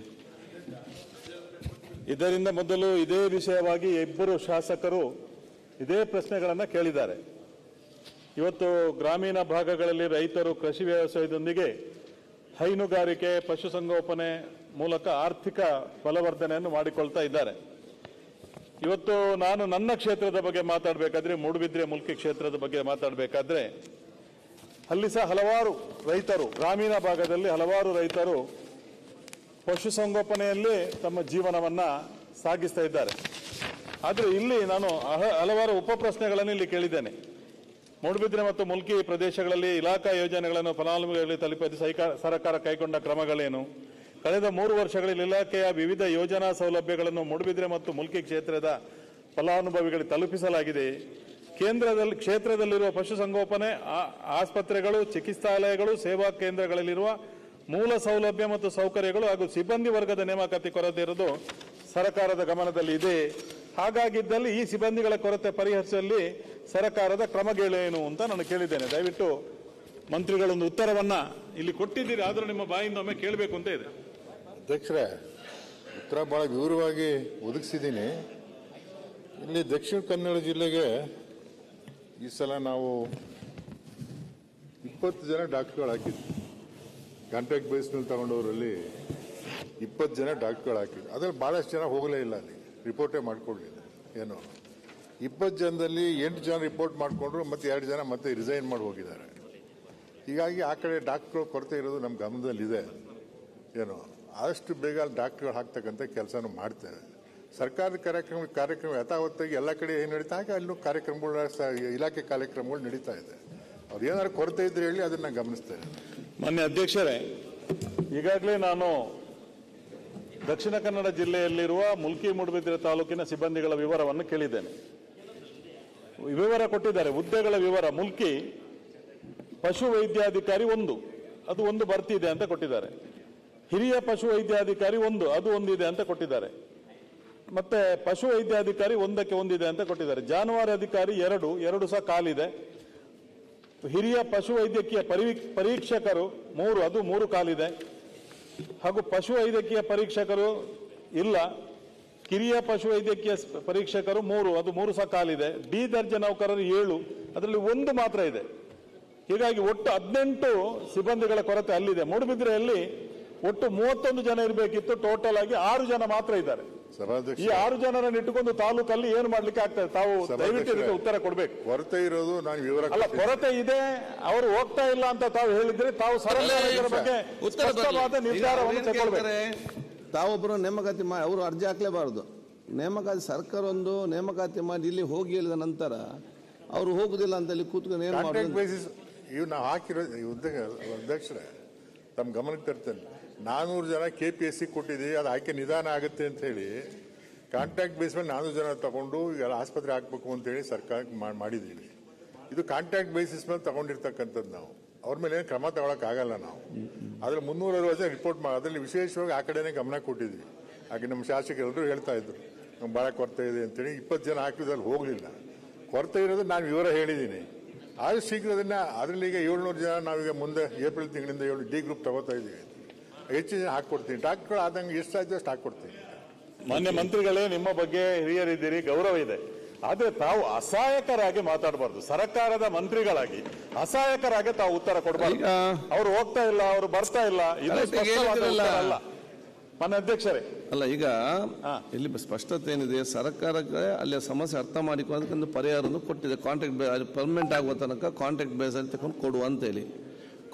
ಇದರಿಂದ ಮೊದಲು ಇದೇ ವಿಷಯವಾಗಿ ಇಬ್ಬರು ಶಾಸಕರು ಇದೇ ಪ್ರಶ್ನೆಗಳನ್ನು ಕೇಳಿದ್ದಾರೆ. ಇವತ್ತು ಗ್ರಾಮೀಣ ಭಾಗಗಳಲ್ಲಿ ರೈತರು ಕೃಷಿ ವ್ಯವಸಾಯದೊಂದಿಗೆ ಹೈನುಗಾರಿಕೆ, ಪಶುಸಂಗೋಪನೆ ಮೂಲಕ ಆರ್ಥಿಕ ಬಲವರ್ಧನೆಯನ್ನು ಮಾಡಿಕೊಳ್ತಾ ಇದ್ದಾರೆ. ಇವತ್ತು ನಾನು ನನ್ನ ಕ್ಷೇತ್ರದ ಬಗ್ಗೆ ಮಾತಾಡಬೇಕಾದ್ರೆ ಮೂಡುಬಿದ್ರೆ ಮುಲ್ಕಿ ಕ್ಷೇತ್ರದ ಬಗ್ಗೆ ಮಾತಾಡಬೇಕಾದ್ರೆ, ಅಲ್ಲಿ ಸಹ ಹಲವಾರು ರೈತರು, ಗ್ರಾಮೀಣ ಭಾಗದಲ್ಲಿ ಹಲವಾರು ರೈತರು ಪಶುಸಂಗೋಪನೆಯಲ್ಲಿ ತಮ್ಮ ಜೀವನವನ್ನು ಸಾಗಿಸ್ತಾ ಇದ್ದಾರೆ. ಆದರೆ ಇಲ್ಲಿ ನಾನು ಹಲವಾರು ಉಪ ಪ್ರಶ್ನೆಗಳನ್ನು ಇಲ್ಲಿ ಕೇಳಿದ್ದೇನೆ. ಮೂಡುಬಿದ್ರೆ ಮತ್ತು ಮುಲ್ಕಿ ಪ್ರದೇಶಗಳಲ್ಲಿ ಇಲಾಖಾ ಯೋಜನೆಗಳನ್ನು ಫಲಾನುಭವಿಗಳಿಗೆ ತಲುಪಿಸಿ ಸೈಕ- ಸರ್ಕಾರ ಕೈಗೊಂಡ ಕ್ರಮಗಳೇನು? ಕಳೆದ ಮೂರು ವರ್ಷಗಳಲ್ಲಿ ಇಲಾಖೆಯ ವಿವಿಧ ಯೋಜನಾ ಸೌಲಭ್ಯಗಳನ್ನು ಮೂಡುಬಿದ್ರೆ ಮತ್ತು ಮುಲ್ಕಿ ಕ್ಷೇತ್ರದ ಫಲಾನುಭವಿಗಳಿಗೆ ತಲುಪಿಸಲಾಗಿದೆ. ಕೇಂದ್ರದಲ್ಲಿ, ಕ್ಷೇತ್ರದಲ್ಲಿರುವ ಪಶುಸಂಗೋಪನೆ ಆಸ್ಪತ್ರೆಗಳು, ಚಿಕಿತ್ಸಾಲಯಗಳು, ಸೇವಾ ಕೇಂದ್ರಗಳಲ್ಲಿರುವ ಮೂಲ ಸೌಲಭ್ಯ ಮತ್ತು ಸೌಕರ್ಯಗಳು ಹಾಗೂ ಸಿಬ್ಬಂದಿ ವರ್ಗದ ನೇಮಕಾತಿ ಕೊರತೆ ಇರೋದು ಸರ್ಕಾರದ ಗಮನದಲ್ಲಿ ಇದೆ ಹಾಗಾಗಿದ್ದಲ್ಲಿ ಈ ಸಿಬ್ಬಂದಿಗಳ ಕೊರತೆ ಪರಿಹರಿಸುವಲ್ಲಿ ಸರ್ಕಾರದ ಕ್ರಮಗಳೇನು ಅಂತ ನಾನು ಕೇಳಿದ್ದೇನೆ. ದಯವಿಟ್ಟು ಮಂತ್ರಿಗಳೊಂದು ಉತ್ತರವನ್ನ ಇಲ್ಲಿ ಕೊಟ್ಟಿದ್ದೀರಿ, ಆದರೂ ನಿಮ್ಮ ಬಾಯಿಂದ ಒಮ್ಮೆ ಕೇಳಬೇಕು ಅಂತ ಇದೆ. ಅಧ್ಯಕ್ಷರೇ, ಉತ್ತರ ಬಹಳ ವಿವರವಾಗಿ ಒದಗಿಸಿದ್ದೀನಿ. ಇಲ್ಲಿ ದಕ್ಷಿಣ ಕನ್ನಡ ಜಿಲ್ಲೆಗೆ ಈ ಸಲ ನಾವು ಇಪ್ಪತ್ತು ಜನ ಡಾಕ್ಟ್ರುಗಳು ಹಾಕಿದ್ವಿ. ಕಾಂಟ್ರಾಕ್ಟ್ ಬೇಸ್ನಲ್ಲಿ ತಗೊಂಡವರಲ್ಲಿ ಇಪ್ಪತ್ತು ಜನ ಡಾಕ್ಟ್ರುಗಳು ಹಾಕಿದ್ವಿ. ಅದ್ರಲ್ಲಿ ಭಾಳಷ್ಟು ಜನ ಹೋಗಲೇ ಇಲ್ಲ ಅಲ್ಲಿ. ರಿಪೋರ್ಟೇ ಮಾಡಿಕೊಡ್ಲಿಲ್ಲ. ಏನು? ಇಪ್ಪತ್ತು ಜನದಲ್ಲಿ ಎಂಟು ಜನ ರಿಪೋರ್ಟ್ ಮಾಡಿಕೊಂಡ್ರು, ಮತ್ತೆ ಎರಡು ಜನ ಮತ್ತೆ ರಿಸೈನ್ ಮಾಡಿ ಹೋಗಿದ್ದಾರೆ. ಹೀಗಾಗಿ ಆ ಕಡೆ ಡಾಕ್ಟ್ರು ಕೊರತೆ ಇರೋದು ನಮ್ಮ ಗಮನದಲ್ಲಿದೆ. ಏನು, ಆದಷ್ಟು ಬೇಗ ಅಲ್ಲಿ ಡಾಕ್ಟ್ರುಗಳು ಹಾಕ್ತಕ್ಕಂಥ ಕೆಲಸನೂ ಮಾಡ್ತೇವೆ ಸರ್ಕಾರದ ಕಾರ್ಯಕ್ರಮ ಕಾರ್ಯಕ್ರಮ ಯಥಾವತ್ತಾಗಿ ಎಲ್ಲ ಕಡೆ ಏನು ನಡೀತಾ ಹಾಗೆ ಅಲ್ಲೂ ಕಾರ್ಯಕ್ರಮಗಳು ಇಲಾಖೆ ಕಾರ್ಯಕ್ರಮಗಳು ನಡೀತಾ ಇದೆ. ಅವ್ರು ಏನಾದ್ರು ಕೊರತೆ ಇದ್ರೆ ಹೇಳಿ ಅದನ್ನ ಗಮನಿಸ್ತೇನೆ ಮಾನ್ಯ ಅಧ್ಯಕ್ಷರೇ, ಈಗಾಗಲೇ ನಾನು ದಕ್ಷಿಣ ಕನ್ನಡ ಜಿಲ್ಲೆಯಲ್ಲಿರುವ ಮುಲ್ಕಿ ಮೂಡುಬಿದ್ರೆ ತಾಲೂಕಿನ ಸಿಬ್ಬಂದಿಗಳ ವಿವರವನ್ನು ಕೇಳಿದ್ದೇನೆ. ವಿವರ ಕೊಟ್ಟಿದ್ದಾರೆ, ಹುದ್ದೆಗಳ ವಿವರ, ಮುಲ್ಕಿ, ಪಶು ವೈದ್ಯಾಧಿಕಾರಿ ಒಂದು, ಅದು ಒಂದು ಭರ್ತಿ ಇದೆ ಅಂತ ಕೊಟ್ಟಿದ್ದಾರೆ. ಹಿರಿಯ ಪಶು ವೈದ್ಯಾಧಿಕಾರಿ ಒಂದು, ಅದು ಒಂದಿದೆ ಅಂತ ಕೊಟ್ಟಿದ್ದಾರೆ. ಮತ್ತೆ ಪಶು ವೈದ್ಯಾಧಿಕಾರಿ ಒಂದಕ್ಕೆ ಒಂದಿದೆ ಅಂತ ಕೊಟ್ಟಿದ್ದಾರೆ. ಜಾನುವಾರು ಅಧಿಕಾರಿ ಎರಡು ಎರಡು ಸಹ ಕಾಲಿದೆ. ಹಿರಿಯ ಪಶು ವೈದ್ಯಕೀಯ ಪರಿ ಪರೀಕ್ಷಕರು ಮೂರು, ಅದು ಮೂರು ಕಾಲಿದೆ. ಹಾಗೂ ಪಶು ವೈದ್ಯಕೀಯ ಪರೀಕ್ಷಕರು ಇಲ್ಲ. ಕಿರಿಯ ಪಶು ವೈದ್ಯಕೀಯ ಸ್- ಪರೀಕ್ಷಕರು ಮೂರು ಅದು ಮೂರು ಸಕಾಲಿದೆ ಕಾಲಿದೆ. ಡಿ ದರ್ಜೆ ನೌಕರರು ಏಳು. ಅದರಲ್ಲಿ ಒಂದು ಮಾತ್ರ ಇದೆ. ಹೀಗಾಗಿ ಒಟ್ಟು ಹದಿನೆಂಟು ಸಿಬ್ಬಂದಿಗಳ ಕೊರತೆ ಅಲ್ಲಿದೆ. ಮೂಡುಬಿದ್ರೆಯಲ್ಲಿ ಒಟ್ಟು ಮೂವತ್ತೊಂದು ಜನ ಇರಬೇಕಿತ್ತು. ಟೋಟಲ್ ಆಗಿ ಆರು ಜನ ಮಾತ್ರ ಇದ್ದಾರೆ. ಈ ಆರು ಜನರನ್ನು ಇಟ್ಟುಕೊಂಡು ತಾಲೂಕಲ್ಲಿ ಏನು ಮಾಡ್ಲಿಕ್ಕೆ ಆಗ್ತದೆ ತಾವು ದಯವಿಟ್ಟು ಇದಕ್ಕೆ ಉತ್ತರ ಕೊಡಬೇಕು. ಕೊರತೆ ಇರೋದು ನಾನು ವಿವರ ಅಲ್ಲ ಕೊರತೆ ಇದೆ. ಅವರು ಹೋಗ್ತಾ ಇಲ್ಲ ಅಂತ ತಾವು ಹೇಳಿದ್ರೆ ತಾವು ಸರಳ ಬಗ್ಗೆ ನಿರ್ಧಾರವನ್ನು ತಗೊಳ್ಬೇಕು. ತಾವೊಬ್ಬರು ನೇಮಕಾತಿ ಮಾಡಿ ಅವರು ಅರ್ಜಿ ಹಾಕ್ಲೇಬಾರ್ದು. ನೇಮಕಾತಿ ಸರ್ಕಾರ ಒಂದು ನೇಮಕಾತಿ ಮಾಡಿ ಇಲ್ಲಿ ಹೋಗಿ ಹೇಳಿದ ನಂತರ ಅವರು ಹೋಗುದಿಲ್ಲ ಅಂತ ಇಲ್ಲಿ ಕೂತ್ಕೊಂಡು ಏನು ಮಾಡೋದು ಬೇಸಿಸ್ ಇವು ನಾವು ಹಾಕಿರೋ ಅಧ್ಯಕ್ಷರೇ ತಮ್ಮ ಗಮನಕ್ಕೆ ತರ್ತೇನೆ. ನಾನೂರು ಜನ ಕೆ ಪಿ ಎಸ್ ಸಿ ಕೊಟ್ಟಿದ್ದೀವಿ ಅದು ಆಯ್ಕೆ ನಿಧಾನ ಆಗುತ್ತೆ ಅಂತ ಹೇಳಿ ಕಾಂಟ್ಯಾಕ್ಟ್ ಬೇಸ್ ಮೇಲೆ ನಾನೂರು ಜನ ತಗೊಂಡು ಎಲ್ಲ ಆಸ್ಪತ್ರೆ ಹಾಕ್ಬೇಕು ಅಂತ ಹೇಳಿ ಸರ್ಕಾರಕ್ಕೆ ಮಾಡಿದ್ದೀವಿ. ಇದು ಕಾಂಟ್ಯಾಕ್ಟ್ ಬೇಸಿಸ್ ಮೇಲೆ ತಗೊಂಡಿರ್ತಕ್ಕಂಥದ್ದು ನಾವು. ಅವ್ರ ಮೇಲೆ ಏನು ಕ್ರಮ ತಗೊಳಕ್ ಆಗಲ್ಲ ನಾವು. ಅದ್ರಲ್ಲಿ ಮುನ್ನೂರ ಅರವತ್ತು ರಿಪೋರ್ಟ್ ಮಾಡಿ ಅದರಲ್ಲಿ ವಿಶೇಷವಾಗಿ ಆ ಕಡೆನೇ ಗಮನ ಕೊಟ್ಟಿದ್ವಿ. ಹಾಗೆ ನಮ್ಮ ಶಾಸಕರೆಲ್ಲರೂ ಹೇಳ್ತಾ ಇದ್ರು. ನಮ್ಗೆ ಭಾಳ ಕೊರತೆ ಇದೆ ಅಂತೇಳಿ. ಇಪ್ಪತ್ತು ಜನ ಹಾಕಿದ್ರಲ್ಲಿ ಹೋಗಲಿಲ್ಲ. ಕೊರತೆ ಇರೋದು ನಾನು ವಿವರ ಹೇಳಿದ್ದೀನಿ. ಆದಷ್ಟು ಶೀಘ್ರದನ್ನ ಅದರಲ್ಲಿ ಈಗ ಏಳ್ನೂರು ಜನ ನಾವೀಗ ಮುಂದೆ ಏಪ್ರಿಲ್ ತಿಂಗಳಿಂದ ಏಳು ಡಿ ಗ್ರೂಪ್ ತಗೋತಾ ಇದ್ದೀವಿ. ಹೆಚ್ಚು ಜನ ಹಾಕ್ಕೊಡ್ತೀನಿ. ಡಾಕ್ಟರ್ಗಳು ಆದಂಗೆ ಎಷ್ಟಾಯ್ತು ಅಷ್ಟು ಹಾಕ್ಕೊಡ್ತೀನಿ. ಮಾನ್ಯ ಮಂತ್ರಿಗಳೇ, ನಿಮ್ಮ ಬಗ್ಗೆ ಹಿರಿಯರಿದ್ದೀರಿ, ಗೌರವ ಇದೆ. ಆದ್ರೆ ತಾವು ಅಸಹಾಯಕರಾಗಿ ಮಾತಾಡಬಾರ್ದು. ಸರ್ಕಾರದ ಮಂತ್ರಿಗಳಾಗಿ ಅಸಹಾಯಕರಾಗಿ ತಾವು ಉತ್ತರ ಕೊಡಬಾರ್ದು. ಅವರು ಹೋಗ್ತಾ ಇಲ್ಲ ಅವರು ಬರ್ತಾ ಇಲ್ಲ ಇದು ಅಲ್ಲ ಮನ ಅಧ್ಯಕ್ಷರೇ. ಅಲ್ಲ ಈಗ ಇಲ್ಲಿ ಸ್ಪಷ್ಟತೆ ಏನಿದೆ ಸರ್ಕಾರಕ್ಕೆ ಅಲ್ಲಿ ಸಮಸ್ಯೆ ಅರ್ಥ ಮಾಡಿಕೊಂಡು ಪರಿಹಾರವನ್ನು ಕೊಟ್ಟಿದೆ. ಕಾಂಟ್ರಾಕ್ಟ್ ಪರ್ಮನೆಂಟ್ ಆಗುವ ತನಕ ಕಾಂಟ್ರಾಕ್ಟ್ ಬೇಸ್ ಅಲ್ಲಿ ತಗೊಂಡು ಕೊಡು ಅಂತೇಳಿ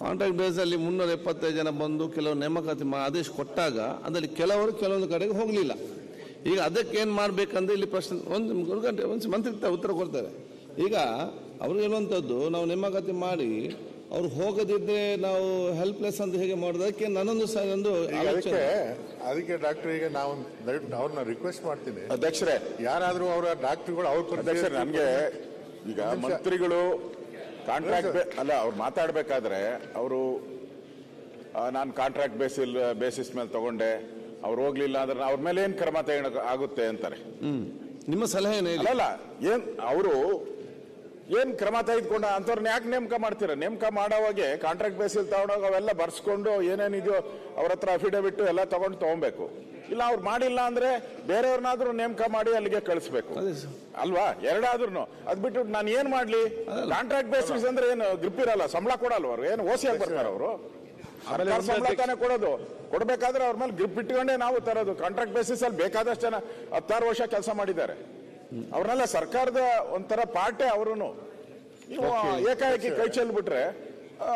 ಕಾಂಟ್ರಾಕ್ಟ್ ಬೇಸ್ ಅಲ್ಲಿ ಮುನ್ನೂರ ಎಪ್ಪತ್ತೈದು ಜನ ಬಂದು ಕೆಲವು ನೇಮಕಾತಿ ಆದೇಶ ಕೊಟ್ಟಾಗ ಅದರಲ್ಲಿ ಕೆಲವರು ಕೆಲವೊಂದು ಕಡೆಗೆ ಹೋಗಲಿಲ್ಲ. ಈಗ ಅದಕ್ಕೆ ಏನು ಮಾಡ್ಬೇಕಂದ್ರೆ ಇಲ್ಲಿ ಪ್ರಶ್ನೆ ಒಂದು ಒಂದು ಗಂಟೆ ಒಂದು ಮಂತ್ರಿ ಉತ್ತರ ಕೊಡ್ತಾರೆ. ಈಗ ಅವ್ರಿಗೆ ಹೇಳುವಂಥದ್ದು ನಾವು ನೇಮಕಾತಿ ಮಾಡಿ ಅವ್ರು ಹೋಗದಿದ್ರೆ ನಾವು ಹೆಲ್ಪ್ಲೆಸ್ ಅಂತ ಹೇಗೆ ಮಾಡೋದಕ್ಕೆ ಅದಕ್ಕೆ ನಾನೊಂದು ಸಹ ಒಂದು ಅದಕ್ಕೆ ಅದಕ್ಕೆ ಡಾಕ್ಟರ್ ಈಗ ನಾವು ದಯವಿಟ್ಟು ಅವ್ರನ್ನ ರಿಕ್ವೆಸ್ಟ್ ಮಾಡ್ತೀನಿ. ಅಧ್ಯಕ್ಷರೇ. ಯಾರಾದರೂ ಅವರ ಡಾಕ್ಟರ್ಗಳು ಅವ್ರ ಅಧ್ಯಕ್ಷರ ನನಗೆ ಈಗ ಮಂತ್ರಿಗಳು ಕಾಂಟ್ರಾಕ್ಟ್ ಅಲ್ಲ ಅವ್ರು ಮಾತಾಡಬೇಕಾದ್ರೆ ಅವರು ನಾನು ಕಾಂಟ್ರಾಕ್ಟ್ ಬೇಸಿಲ್ ಬೇಸಿಸ್ ಮೇಲೆ ತಗೊಂಡೆ. ಅವ್ರು ಹೋಗ್ಲಿಲ್ಲ ಅಂದ್ರೆ ಅವ್ರ ಮೇಲೆ ಏನ್ ಕ್ರಮ ತಗೊಂಡ ಆಗುತ್ತೆ ಅಂತಾರೆ. ನಿಮ್ಮ ಸಲಹೆ ಅಲ್ಲಲ್ಲ ಏನ್ ಅವರು ಏನ್ ಕ್ರಮ ತೆಗೆದುಕೊಂಡ ಅಂತವ್ರನ್ನ ಯಾಕೆ ನೇಮಕ ಮಾಡ್ತೀರ? ನೇಮಕ ಮಾಡೋವಾಗೆ ಕಾಂಟ್ರಾಕ್ಟ್ ಬೇಸಿಲ್ ತಗೊಂಡೋಗ ಅವೆಲ್ಲ ಬರ್ಸ್ಕೊಂಡು ಏನೇನಿದೆಯೋ ಅವ್ರ ಹತ್ರ ಅಫಿಡವಿಟ್ ಎಲ್ಲ ತಗೊಂಡು ತಗೊಬೇಕು ಇಲ್ಲ ಅವ್ರು ಮಾಡಿಲ್ಲ ಅಂದ್ರೆ ಬೇರೆಯವ್ರನ್ನಾದ್ರೂ ನೇಮಕ ಮಾಡಿ ಅಲ್ಲಿಗೆ ಕಳಿಸ್ಬೇಕು. ಅಲ್ವಾ? ಎರಡಾದ್ರೂ ಅದ್ ಬಿಟ್ಟು ನಾನು ಏನ್ ಮಾಡ್ಲಿ? ಕಾಂಟ್ರಾಕ್ಟ್ ಬೇಸಿಸ್ ಅಂದ್ರೆ ಏನು ಗ್ರಿಪ್ ಇರಲ್ಲ ಸಂಬಳ ಕೊಡಲ್ವ ಅವ್ರು? ಏನು ಓಸಿ ಬರ್ತಾರೆ ಅವರು? ಕೊಡೋದು. ಕೊಡ್ಬೇಕಾದ್ರೆ ಅವ್ರ ಮೇಲೆ ಗ್ರಿಪ್ ಇಟ್ಕೊಂಡೇ ನಾವು ತರೋದು. ಕಾಂಟ್ರಾಕ್ಟ್ ಬೇಸಿಸ್ ಅಲ್ಲಿ ಬೇಕಾದಷ್ಟು ಜನ ಹತ್ತಾರು ವರ್ಷ ಕೆಲಸ ಮಾಡಿದ್ದಾರೆ. ಅವ್ರನ್ನೆಲ್ಲ ಸರ್ಕಾರದ ಒಂಥರ ಪಾರ್ಟೇ ಅವರು ನೀವು ಏಕಾಏಕಿ ಕೈ ಚೆಲ್ಬಿಟ್ರೆ ಆ,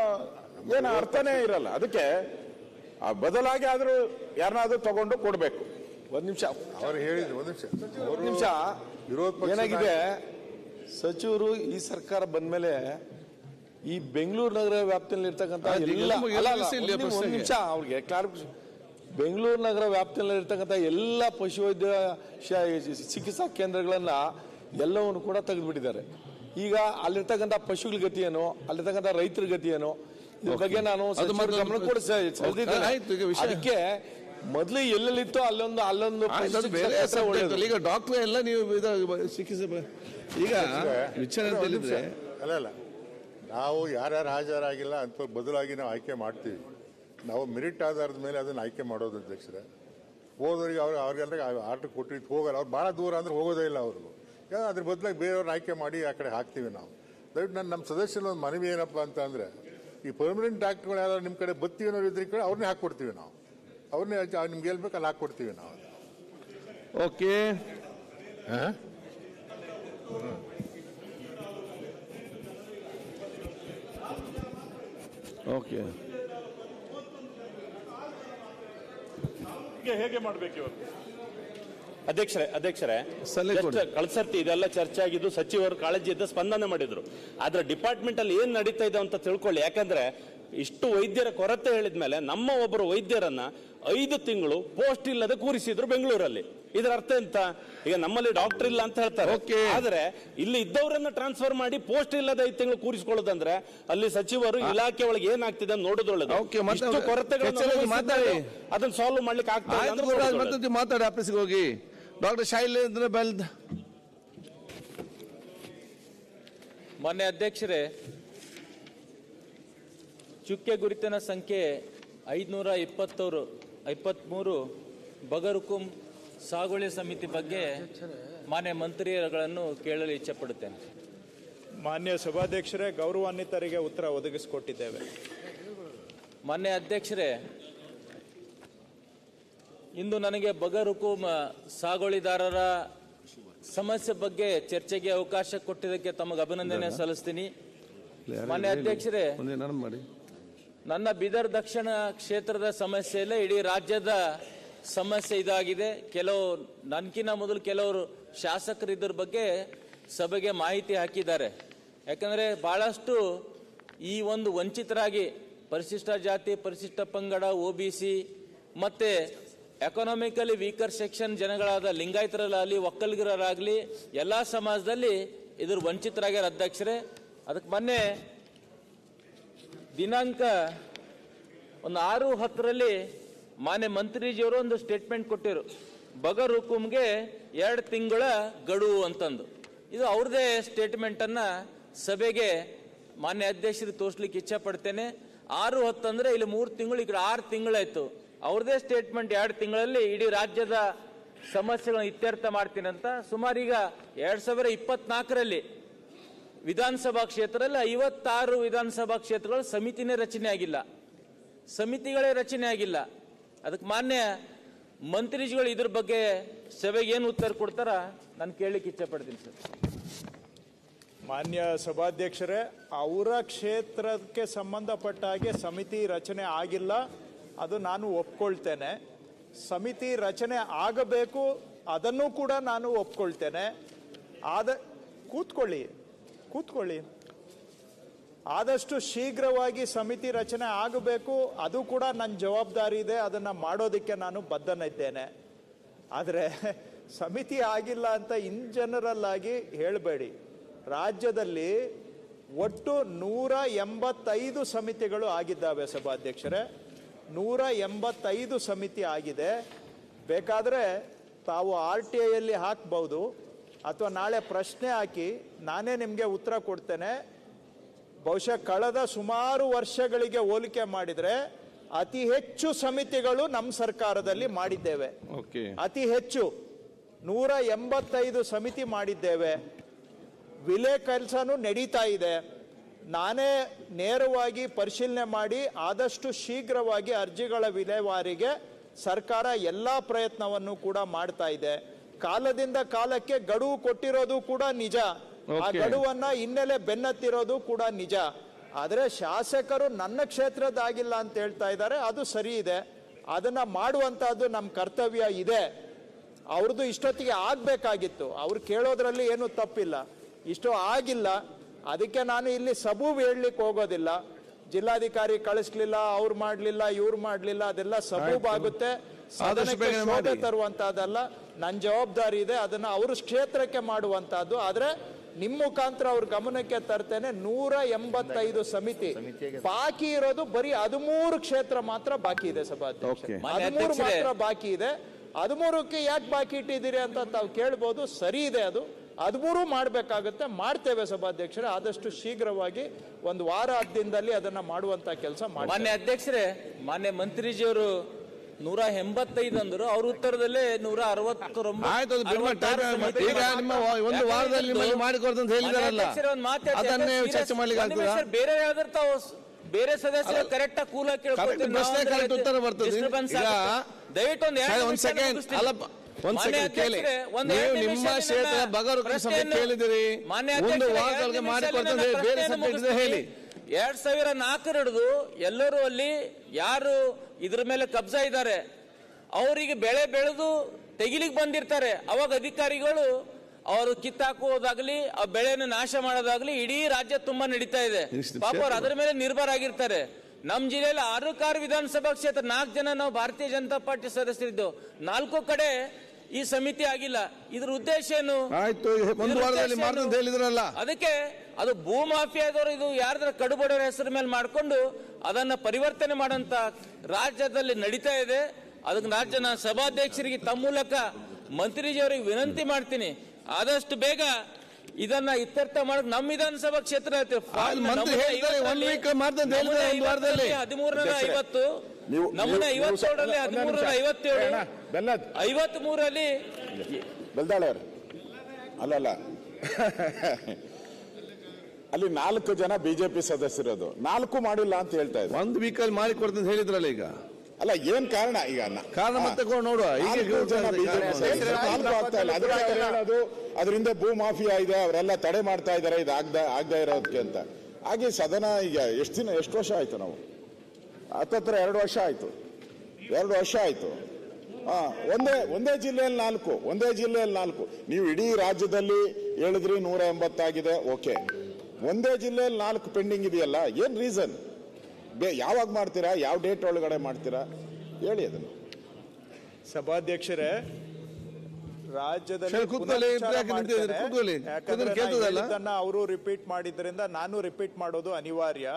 ಏನು ಅರ್ಥನೇ ಇರಲ್ಲ. ಅದಕ್ಕೆ ಆ ಬದಲಾಗಿ ಆದ್ರೂ ಯಾರನ್ನಾದ್ರೂ ತಗೊಂಡು ಕೊಡಬೇಕು. ಒಂದ್ ನಿಮಿಷ. ಅವ್ರು ಹೇಳಿದ್ರು ಒಂದು ನಿಮಿಷ. ಒಂದ್ ನಿಮಿಷ. ವಿರೋಧ ಪಕ್ಷ ಏನಾಗಿದೆ? ಸಚಿವರು ಈ ಸರ್ಕಾರ ಬಂದ್ಮೇಲೆ ಈ ಬೆಂಗಳೂರು ನಗರ ವ್ಯಾಪ್ತಿಯಲ್ಲಿ ಇರ್ತಕ್ಕಂಥ ನಿಮಿಷ-. ಅವ್ರಿಗೆ ಕ್ಲಾರಿಫಿಕೇಶನ್ ಬೆಂಗಳೂರು ನಗರ ವ್ಯಾಪ್ತಿಯಲ್ಲಿ ಇರ್ತಕ್ಕಂಥ ಎಲ್ಲ ಪಶುವೈದ್ಯ ಚಿಕಿತ್ಸಾ ಕೇಂದ್ರಗಳನ್ನ ಎಲ್ಲವನ್ನು ಕೂಡ ತೆಗೆದುಬಿಟ್ಟಿದ್ದಾರೆ. ಈಗ ಅಲ್ಲಿರ್ತಕ್ಕಂಥ ಪಶುಗಳ ಗತಿ ಏನು ಅಲ್ಲಿರ್ತಕ್ಕಂಥ ರೈತರ ಗತಿ ಏನು ಇದ್ರ ಬಗ್ಗೆ ನಾನು ಗಮನ ಕೂಡ ಅದಕ್ಕೆ ಮೊದಲು ಎಲ್ಲೆಲ್ಲಿತ್ತೋ ಅಲ್ಲೊಂದು ಅಲ್ಲೊಂದು ಬೇರೆ. ಈಗ ಡಾಕ್ಟರ್ ಎಲ್ಲ ನೀವು ಚಿಕಿತ್ಸೆ ಈಗ ವಿಚಾರ ಅಲ್ಲ ಅಲ್ಲ. ನಾವು ಯಾರ್ಯಾರು ಹಾಜರಾಗಿಲ್ಲ ಅಂತ ಬದಲಾಗಿ ನಾವು ಆಯ್ಕೆ ಮಾಡ್ತೀವಿ. ನಾವು ಮೆರಿಟ್ ಆಧಾರದ ಮೇಲೆ ಅದನ್ನು ಆಯ್ಕೆ ಮಾಡೋದು ಅಧ್ಯಕ್ಷರೇ. ಹೋದವರಿಗೆ ಅವ್ರು ಅವ್ರಿಗೆಲ್ಲ ಆರ್ಡರ್ ಕೊಟ್ಟಿದ್ದು ಹೋಗಲ್ಲ. ಅವ್ರು ಭಾಳ ದೂರ ಅಂದ್ರೆ ಹೋಗೋದೇ ಇಲ್ಲ ಅವರು. ಅದ್ರ ಬದಲಾಗಿ ಬೇರೆಯವ್ರನ್ನ ಆಯ್ಕೆ ಮಾಡಿ ಆ ಕಡೆ ಹಾಕ್ತೀವಿ ನಾವು. ದಯವಿಟ್ಟು ನನ್ನ ನಮ್ಮ ಸದಸ್ಯರ ಒಂದು ಮನವಿ ಏನಪ್ಪ ಅಂತ ಅಂದ್ರೆ ಈ ಪರ್ಮನೆಂಟ್ ಡಾಕ್ಟ್ರುಗಳು ಯಾರು ನಿಮ್ಮ ಕಡೆ ಬತ್ತೀವಿ ಅನ್ನೋರು ಇದ್ರೆ ಕಡೆ ಅವ್ರನ್ನೇ ಹಾಕ್ಕೊಡ್ತೀವಿ ನಾವು. ಅವ್ರನ್ನೇ ನಿಮ್ಗೆ ಹೇಳ್ಬೇಕು ಅಲ್ಲಿ ಹಾಕ್ಕೊಡ್ತೀವಿ ನಾವು. Okay okay. ಹೀಗೆ ಹೇಗೆ ಮಾಡ್ಬೇಕು ಇವರು ಅಧ್ಯಕ್ಷರೇ ಅಧ್ಯಕ್ಷರೇ ಕಳ್ಸರ್ತಿ ಇದೆಲ್ಲ ಚರ್ಚೆ ಆಗಿದ್ದು ಸಚಿವರು ಇದ್ದ ಸ್ಪಂದನೆ ಮಾಡಿದ್ರು. ಆದ್ರೆ ಡಿಪಾರ್ಟ್ಮೆಂಟ್ ಅಲ್ಲಿ ಏನ್ ನಡೀತಾ ಇದೆ ಅಂತ ತಿಳ್ಕೊಳ್ಳಿ. ಯಾಕಂದ್ರೆ ಇಷ್ಟು ವೈದ್ಯರ ಕೊರತೆ ಹೇಳಿದ್ಮೇಲೆ ನಮ್ಮ ಒಬ್ಬರು ವೈದ್ಯರನ್ನ ಐದು ತಿಂಗಳು ಪೋಸ್ಟ್ ಇಲ್ಲದೆ ಕೂರಿಸಿದ್ರು ಬೆಂಗಳೂರಲ್ಲಿ. ಇದರ ಅರ್ಥ ಎಂತ? ಈಗ ನಮ್ಮಲ್ಲಿ ಡಾಕ್ಟರ್ ಇಲ್ಲ ಅಂತ ಹೇಳ್ತಾರೆ. ಆದ್ರೆ ಇಲ್ಲಿ ಇದ್ದವರನ್ನ ಟ್ರಾನ್ಸ್ಫರ್ ಮಾಡಿ ಪೋಸ್ಟ್ ಇಲ್ಲದೆ ಐದು ತಿಂಗಳು ಕೂರಿಸಿಕೊಳ್ಳೋದಂದ್ರೆ ಅಲ್ಲಿ ಸಚಿವರು ಇಲಾಖೆ ಒಳಗೆ ಏನಾಗ್ತಿದೆ ಮಾತಾಡಿ. ಅದನ್ನ ಸಾಲ್ವ್ ಮಾಡ್ಲಿಕ್ಕೆ ಆಗ್ತಾ ಇಲ್ಲ ಆಯ್ತು ಅಂದ್ರೆ ಗುರುರಾಜ್, ನೋಡೋದು ಒಳ್ಳೇದು. ಮತ್ತೆ ಮಾತಾಡಿ ಆಫೀಸ್ಗೆ ಹೋಗಿ. ಡಾಕ್ಟರ್ ಶೈಲೇಂದ್ರ ಬೆಲ್ ಮಾನ್ಯ ಅಧ್ಯಕ್ಷರೇ ಚುಕ್ಕೆ ಗುರುತಿನ ಸಂಖ್ಯೆ ಐದುನೂರ ಇಪ್ಪತ್ತೂರು. ಇಪ್ಪತ್ತ್ಮೂರು ಬಗರುಕುಂ ಸಾಗುವಳಿ ಸಮಿತಿ ಬಗ್ಗೆ ಮಾನ್ಯ ಮಂತ್ರಿಗಳನ್ನು ಕೇಳಲು ಇಚ್ಛೆಪಡುತ್ತೇನೆ. ಮಾನ್ಯ ಸಭಾಧ್ಯಕ್ಷರೇ ಗೌರವಾನ್ವಿತರಿಗೆ ಉತ್ತರ ಒದಗಿಸಿಕೊಟ್ಟಿದ್ದೇವೆ. ಮಾನ್ಯ ಅಧ್ಯಕ್ಷರೇ ಇಂದು ನನಗೆ ಬಗರುಕುಂ ಸಾಗುವಳಿದಾರರ ಸಮಸ್ಯೆ ಬಗ್ಗೆ ಚರ್ಚೆಗೆ ಅವಕಾಶ ಕೊಟ್ಟಿದ್ದಕ್ಕೆ ತಮಗೆ ಅಭಿನಂದನೆ ಸಲ್ಲಿಸ್ತೀನಿ. ಮಾನ್ಯ ಅಧ್ಯಕ್ಷರೇ ನನ್ನ ಬೀದರ್ ದಕ್ಷಿಣ ಕ್ಷೇತ್ರದ ಸಮಸ್ಯೆ ಇಲ್ಲ ಇಡೀ ರಾಜ್ಯದ ಸಮಸ್ಯೆ ಇದಾಗಿದೆ. ಕೆಲವು ನನ್ಕಿನ ಮೊದಲು ಕೆಲವರು ಶಾಸಕರು ಇದ್ರ ಬಗ್ಗೆ ಸಭೆಗೆ ಮಾಹಿತಿ ಹಾಕಿದ್ದಾರೆ. ಯಾಕಂದರೆ ಭಾಳಷ್ಟು ಈ ಒಂದು ವಂಚಿತರಾಗಿ ಪರಿಶಿಷ್ಟ ಜಾತಿ, ಪರಿಶಿಷ್ಟ ಪಂಗಡ, ಒ ಬಿ ಸಿ ಮತ್ತು ಎಕನಾಮಿಕಲಿ ವೀಕರ್ ಸೆಕ್ಷನ್ ಜನಗಳಾದ ಲಿಂಗಾಯತರಲ್ಲಾಗಲಿ ಒಕ್ಕಲಿಗರಾಗಲಿ ಎಲ್ಲ ಸಮಾಜದಲ್ಲಿ ಇದ್ರ ವಂಚಿತರಾಗ್ಯಾರ ಅಧ್ಯಕ್ಷರೇ. ಅದಕ್ಕೆ ಮೊನ್ನೆ ದಿನಾಂಕ ಒಂದು ಆರು ಹತ್ತರಲ್ಲಿ ಮಾನ್ಯ ಮಂತ್ರಿಜಿಯವರು ಒಂದು ಸ್ಟೇಟ್ಮೆಂಟ್ ಕೊಟ್ಟಿರು. ಬಗರ್ ಹುಕುಮ್ಗೆ ಎರಡು ತಿಂಗಳ ಗಡುವು ಅಂತಂದು. ಇದು ಅವ್ರದೇ ಸ್ಟೇಟ್ಮೆಂಟನ್ನು ಸಭೆಗೆ ಮಾನ್ಯ ಅಧ್ಯಕ್ಷರಿಗೆ ತೋರಿಸ್ಲಿಕ್ಕೆ ಇಚ್ಛೆ ಪಡ್ತೇನೆ ಆರು ಹತ್ತು ಅಂದ್ರೆ ಇಲ್ಲಿ ಮೂರು ತಿಂಗಳು ಈಗ ಆರು ತಿಂಗಳಾಯಿತು. ಅವ್ರದೇ ಸ್ಟೇಟ್ಮೆಂಟ್ ಎರಡು ತಿಂಗಳಲ್ಲಿ ಇಡೀ ರಾಜ್ಯದ ಸಮಸ್ಯೆಗಳನ್ನು ಇತ್ಯರ್ಥ ಮಾಡ್ತೀನಿ ಅಂತ. ಸುಮಾರು ಈಗ ಎರಡು ಸಾವಿರ ಇಪ್ಪತ್ನಾಲ್ಕರಲ್ಲಿ ವಿಧಾನಸಭಾ ಕ್ಷೇತ್ರದಲ್ಲಿ ಐವತ್ತಾರು ವಿಧಾನಸಭಾ ಕ್ಷೇತ್ರಗಳು ಸಮಿತಿನೇ ರಚನೆ ಆಗಿಲ್ಲ. ಸಮಿತಿಗಳೇ ರಚನೆ ಆಗಿಲ್ಲ. ಅದಕ್ಕೆ ಮಾನ್ಯ ಮಂತ್ರಿಗಳು ಇದ್ರ ಬಗ್ಗೆ ಸಭೆಗೆ ಏನು ಉತ್ತರ ಕೊಡ್ತಾರ ನಾನು ಕೇಳಲಿಕ್ಕೆ ಇಚ್ಛೆ ಪಡ್ತೀನಿ ಸರ್. ಮಾನ್ಯ ಸಭಾಧ್ಯಕ್ಷರೇ, ಅವರ ಕ್ಷೇತ್ರಕ್ಕೆ ಸಂಬಂಧಪಟ್ಟ ಹಾಗೆ ಸಮಿತಿ ರಚನೆ ಆಗಿಲ್ಲ. ಅದು ನಾನು ಒಪ್ಕೊಳ್ತೇನೆ. ಸಮಿತಿ ರಚನೆ ಆಗಬೇಕು, ಅದನ್ನು ಕೂಡ ನಾನು ಒಪ್ಕೊಳ್ತೇನೆ. ಆದ, ಕೂತ್ಕೊಳ್ಳಿ. ಕೂತ್ಕೊಳ್ಳಿ. ಆದಷ್ಟು ಶೀಘ್ರವಾಗಿ ಸಮಿತಿ ರಚನೆ ಆಗಬೇಕು. ಅದು ಕೂಡ ನನ್ನ ಜವಾಬ್ದಾರಿ ಇದೆ. ಅದನ್ನು ಮಾಡೋದಕ್ಕೆ ನಾನು ಬದ್ಧನಿದ್ದೇನೆ. ಆದರೆ ಸಮಿತಿ ಆಗಿಲ್ಲ ಅಂತ ಇನ್ ಜನರಲ್ ಆಗಿ ಹೇಳಬೇಡಿ. ರಾಜ್ಯದಲ್ಲಿ ಒಟ್ಟು ನೂರ ಎಂಬತ್ತೈದು ಸಮಿತಿಗಳು ಆಗಿದ್ದಾವೆ ಸಭಾಧ್ಯಕ್ಷರೇ. ನೂರ ಎಂಬತ್ತೈದು ಸಮಿತಿ ಆಗಿದೆ. ಬೇಕಾದರೆ ತಾವು ಆರ್ ಟಿ ಐಯಲ್ಲಿ ಹಾಕ್ಬೋದು. ಅಥವಾ ನಾಳೆ ಪ್ರಶ್ನೆ ಹಾಕಿ ನಾನೇ ನಿಮಗೆ ಉತ್ತರ ಕೊಡ್ತೇನೆ. ಬಹುಶಃ ಕಳೆದ ಸುಮಾರು ವರ್ಷಗಳಿಗೆ ಹೋಲಿಕೆ ಮಾಡಿದರೆ ಅತಿ ಹೆಚ್ಚು ಸಮಿತಿಗಳು ನಮ್ಮ ಸರ್ಕಾರದಲ್ಲಿ ಮಾಡಿದ್ದೇವೆ. ಓಕೆ. ಅತಿ ಹೆಚ್ಚು ನೂರ ಎಂಬತ್ತೈದು ಸಮಿತಿ ಮಾಡಿದ್ದೇವೆ. ವಿಲೆ ಕೆಲಸನೂ ನಡೀತಾ ಇದೆ. ನಾನೇ ನೇರವಾಗಿ ಪರಿಶೀಲನೆ ಮಾಡಿ ಆದಷ್ಟು ಶೀಘ್ರವಾಗಿ ಅರ್ಜಿಗಳ ವಿಲೇವಾರಿಗೆ ಸರ್ಕಾರ ಎಲ್ಲ ಪ್ರಯತ್ನವನ್ನು ಕೂಡ ಮಾಡ್ತಾ ಇದೆ. ಕಾಲದಿಂದ ಕಾಲಕ್ಕೆ ಗಡುವು ಕೊಟ್ಟಿರೋದು ಕೂಡ ನಿಜ. ಆ ಗಡುವನ್ನ ಹಿನ್ನೆಲೆ ಬೆನ್ನತ್ತಿರೋದು ಕೂಡ ನಿಜ. ಆದರೆ ಶಾಸಕರು ನನ್ನ ಕ್ಷೇತ್ರದಾಗಿಲ್ಲ ಅಂತ ಹೇಳ್ತಾ ಇದ್ದಾರೆ ಅದು ಸರಿ ಇದೆ. ಅದನ್ನ ಮಾಡುವಂತಹದ್ದು ನಮ್ಮ ಕರ್ತವ್ಯ ಇದೆ. ಅವ್ರದ್ದು ಇಷ್ಟೊತ್ತಿಗೆ ಆಗ್ಬೇಕಾಗಿತ್ತು. ಅವ್ರು ಕೇಳೋದ್ರಲ್ಲಿ ಏನು ತಪ್ಪಿಲ್ಲ. ಇಷ್ಟು ಆಗಿಲ್ಲ. ಅದಕ್ಕೆ ನಾನು ಇಲ್ಲಿ ಸಬೂಬ್ ಹೇಳಲಿಕ್ಕೆ ಹೋಗೋದಿಲ್ಲ. ಜಿಲ್ಲಾಧಿಕಾರಿ ಕಳಿಸ್ಲಿಲ್ಲ ಅವ್ರು ಮಾಡ್ಲಿಲ್ಲ ಇವ್ರು ಮಾಡ್ಲಿಲ್ಲ ಅದೆಲ್ಲ ಸಬೂಬ್ ಆಗುತ್ತೆ. ಸದನಕ್ಕೆ ಬೇಗನೆ ಶೋಭೆ. ತರುವಂತಹದ್ದಲ್ಲ. ನನ್ನ ಜವಾಬ್ದಾರಿ ಇದೆ ಅದನ್ನ ಅವ್ರ ಕ್ಷೇತ್ರಕ್ಕೆ ಮಾಡುವಂತಹದ್ದು. ಆದ್ರೆ ನಿಮ್ಮ ಮುಖಾಂತರ ಅವ್ರ ಗಮನಕ್ಕೆ ತರ್ತೇನೆ ನೂರ ಎಂಬತ್ತೈದು ಸಮಿತಿ. ಬಾಕಿ ಇರೋದು ಬರೀ ಹದಿಮೂರು ಕ್ಷೇತ್ರ ಮಾತ್ರ ಬಾಕಿ ಇದೆ ಸಭಾಧ್ಯಕ್ಷ. ಹದಿಮೂರು. ಮಾತ್ರ ಬಾಕಿ ಇದೆ. ಹದಿಮೂರಕ್ಕೆ ಯಾಕೆ ಬಾಕಿ ಇಟ್ಟಿದ್ದೀರಿ ಅಂತ ತಾವು ಕೇಳ್ಬೋದು. ಸರಿ ಇದೆ ಅದು. ಹದಿಮೂರು ಮಾಡಬೇಕಾಗುತ್ತೆ. ಮಾಡ್ತೇವೆ ಸಭಾಧ್ಯಕ್ಷರೇ. ಆದಷ್ಟು ಶೀಘ್ರವಾಗಿ ಒಂದು ವಾರ ದಿನದಲ್ಲಿ ಅದನ್ನ ಮಾಡುವಂತ ಕೆಲಸ ಮಾಡಿ ಮಾನ್ಯ ಅಧ್ಯಕ್ಷರೇ ಮಾನ್ಯ ಮಂತ್ರಿಜಿಯವರು ನೂರ ಎಂಬತ್ತೈದು ಅಂದ್ರು ಅವ್ರ ಉತ್ತರದಲ್ಲೇ ನೂರ ಆಯ್ತು ಅದು. ಈಗ ನಿಮ್ಮ ಒಂದು ವಾರದಲ್ಲಿ ನಿಮ್ಮಲ್ಲಿ ಮಾಡಿಕೊಡ್ತು ಅಂತ ಹೇಳಿದಾರಲ್ಲ ಅದನ್ನೇ ಚರ್ಚೆ ಮಾಡ್ಲಿಕ್ಕೆ ಆಗ್ತದಾ ಬೇರೆ ಯಾವ್ದಾರು ತಾವು ಸ್- ಬೇರೆ ಸದಸ್ಯರು ಕರೆಕ್ಟ್ ಆಗಿ ಕೂಲ Correct ಪ್ರಶ್ನೆ correct ಉತ್ತರ ಬರ್ತದೆ. ಈಗ ದಯವಿಟ್ಟು ಒಂದು ಸರಿ, ಒಂದ್ second. ಅಲ್ಲಪ್ಪ, ಒಂದ್ ಸೆಕೆಂಡ್ ಕೇಳಿ. ನೀವು ನಿಮ್ಮ ಕ್ಷೇತ್ರ ಬಗರು ಕೇಳಿದಿರಿ. ಒಂದು ವಾರದೊಳಗೆ ಹೇಳಿ. ಬೇರೆ ಹೇಳಿ. ಎರಡ್ ಸಾವಿರ ನಾಲ್ಕರ ಹಿಡಿದು ಎಲ್ಲರೂ ಅಲ್ಲಿ ಯಾರು ಇದ್ರ ಮೇಲೆ ಕಬ್ಜಾ ಇದ್ದಾರೆ. ಅವರಿಗೆ ಬೆಳೆ ಬೆಳೆದು ತೆಗಿಲಿಕ್ಕೆ ಬಂದಿರ್ತಾರೆ. ಅವಾಗ ಅಧಿಕಾರಿಗಳು ಅವರು ಕಿತ್ತಾಕುವುದಾಗ್ಲಿ ಆ ಬೆಳೆಯನ್ನು ನಾಶ ಮಾಡೋದಾಗ್ಲಿ ಇಡೀ ರಾಜ್ಯ ತುಂಬಾ ನಡೀತಾ ಇದೆ. ಪಾಪ ಅವ್ರು ಅದ್ರ ಮೇಲೆ ನಿರ್ಭರ ಆಗಿರ್ತಾರೆ. ನಮ್ಮ ಜಿಲ್ಲೆಯಲ್ಲಿ ಆರು ಕಾರು ವಿಧಾನಸಭಾ ಕ್ಷೇತ್ರ ನಾಲ್ಕು ಜನ ನಾವು ಭಾರತೀಯ ಜನತಾ ಪಾರ್ಟಿ ಸದಸ್ಯರಿದ್ದು. ನಾಲ್ಕು ಕಡೆ ಈ ಸಮಿತಿ ಆಗಿಲ್ಲ. ಇದ್ರ ಉದ್ದೇಶ ಏನು? ಆಯ್ತು ಒಂದು ಇದ್ರ ವಾರದಲ್ಲಿ ಉದ್ದೇಶ ಅಂತ ಹೇಳಿದ್ರಲ್ಲ. ಅದಕ್ಕೆ ಅದು ಭೂ ಮಾಫಿಯಾದವರು ಇದು ಯಾರ್ದ್ರ ಕಡುಬಡವರ ಹೆಸರು ಮೇಲೆ ಮಾಡಿಕೊಂಡು ಅದನ್ನ ಪರಿವರ್ತನೆ ಮಾಡಂತ ರಾಜ್ಯದಲ್ಲಿ ನಡೀತಾ ಇದೆ. ಅದಕ್ಕೆ ರಾಜ್ಯ ನಾನು ಸಭಾಧ್ಯಕ್ಷರಿಗೆ ತಮ್ಮ ಮೂಲಕ ಮಂತ್ರಿಜಿಯವರಿಗೆ ವಿನಂತಿ ಮಾಡ್ತೀನಿ. ಆದಷ್ಟು ಬೇಗ ಇದನ್ನ ಇತ್ಯರ್ಥ ಮಾಡಕ್ ನಮ್ಮ ವಿಧಾನಸಭಾ ಕ್ಷೇತ್ರ ಐತೆ. ಹದಿಮೂರರ ಐವತ್ತು. ನೀವು ಐವತ್ತೇಳರಲ್ಲಿ ಐವತ್ತೇಳು. ಅಣ್ಣ, ಬೆಲ್ಲದ್. ಐವತ್ ಮೂರಲ್ಲಿ ಬೆಲ್ದಾಳೆ ಅವ್ರೆ. ಅಲ್ಲಲ್ಲ ಅಲ್ಲಿ. ನಾಲ್ಕು ಜನ ಬಿಜೆಪಿ ಸದಸ್ಯರದು ನಾಲ್ಕು ಮಾಡಿಲ್ಲ ಅಂತ ಹೇಳ್ತಾ ಇದ್ದಾರೆ ಒಂದು ವೀಕಲ್ಲಿ ಮಾಡಿ ಕೊಡ್ತೀನಿ ಅಂತ ಹೇಳಿದ್ರಲ್ಲ ಈಗ? ಅಲ್ಲ ಏನ್ ಕಾರಣ ಈಗ ಕಾರಣ ಮತ್ತೆ ನೋಡುವ ಈಗ ಜನ BJP ಸದಸ್ಯರು. ಇಲ್ಲ. ಅದಕ್ಕೆ ಹೇಳೋದು ಅದರಿಂದ ಭೂ ಮಾಫಿಯಾ ಇದೆ ಅವರೆಲ್ಲ ತಡೆ ಮಾಡ್ತಾ ಇದ್ದಾರೆ ಇದು ಆಗ್ದ ಆಗದೆ ಇರೋದಕ್ಕೆ ಅಂತ. ಹಾಗೆ ಸದನ ಈಗ ಎಷ್ಟು ದಿನ ಎಷ್ಟು ವರ್ಷ ಆಯ್ತು ನಾವು? ಹತ್ತತ್ರ ಎರಡು ವರ್ಷ ಆಯ್ತು. ಎರಡು ವರ್ಷ ಆಯ್ತು. ಹಾಂ ಒಂದೇ ಒಂದೇ ಜಿಲ್ಲೆಯಲ್ಲಿ ನಾಲ್ಕು ಒಂದೇ ಜಿಲ್ಲೆಯಲ್ಲಿ ನಾಲ್ಕು. ನೀವು ಇಡೀ ರಾಜ್ಯದಲ್ಲಿ ಹೇಳಿದ್ರಿ ನೂರ ಎಂಬತ್ತಾಗಿದೆ ಓಕೆ. ಒಂದೇ ಜಿಲ್ಲೆಯಲ್ಲಿ ನಾಲ್ಕು ಪೆಂಡಿಂಗ್ ಇದೆಯಲ್ಲ ಏನು ರೀಸನ್? ಬೇ ಯಾವಾಗ ಮಾಡ್ತೀರಾ ಯಾವ ಡೇಟ್ ಒಳಗಡೆ ಮಾಡ್ತೀರಾ? ಹೇಳಿ ಅದನ್ನು. ಸಭಾಧ್ಯಕ್ಷರೇ ರಾಜ್ಯದಲ್ಲಿ ಅವರು ರಿಪೀಟ್ ಮಾಡಿದ್ರಿಂದ ನಾನು ರಿಪೀಟ್ ಮಾಡೋದು ಅನಿವಾರ್ಯ.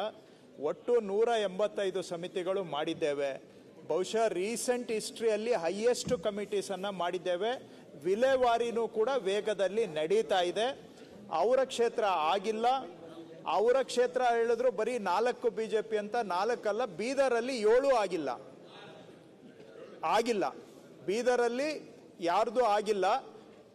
ಒಟ್ಟು ನೂರ ಎಂಬತ್ತೈದು ಸಮಿತಿಗಳು ಮಾಡಿದ್ದೇವೆ. ಬಹುಶಃ ರೀಸೆಂಟ್ ಹಿಸ್ಟ್ರಿಯಲ್ಲಿ ಹೈಯೆಸ್ಟ್ ಕಮಿಟೀಸನ್ನು ಮಾಡಿದ್ದೇವೆ. ವಿಲೇವಾರಿನೂ ಕೂಡ ವೇಗದಲ್ಲಿ ನಡೀತಾ ಇದೆ. ಅವರ ಕ್ಷೇತ್ರ ಆಗಿಲ್ಲ. ಅವರ ಕ್ಷೇತ್ರ ಹೇಳಿದ್ರು ಬರೀ ನಾಲ್ಕು ಬಿ ಜೆ ಪಿ ಅಂತ ನಾಲ್ಕಲ್ಲ, ಬೀದರಲ್ಲಿ ಏಳು ಆಗಿಲ್ಲ. ಆಗಿಲ್ಲ. ಬೀದರಲ್ಲಿ ಯಾರ್ದು ಆಗಿಲ್ಲ.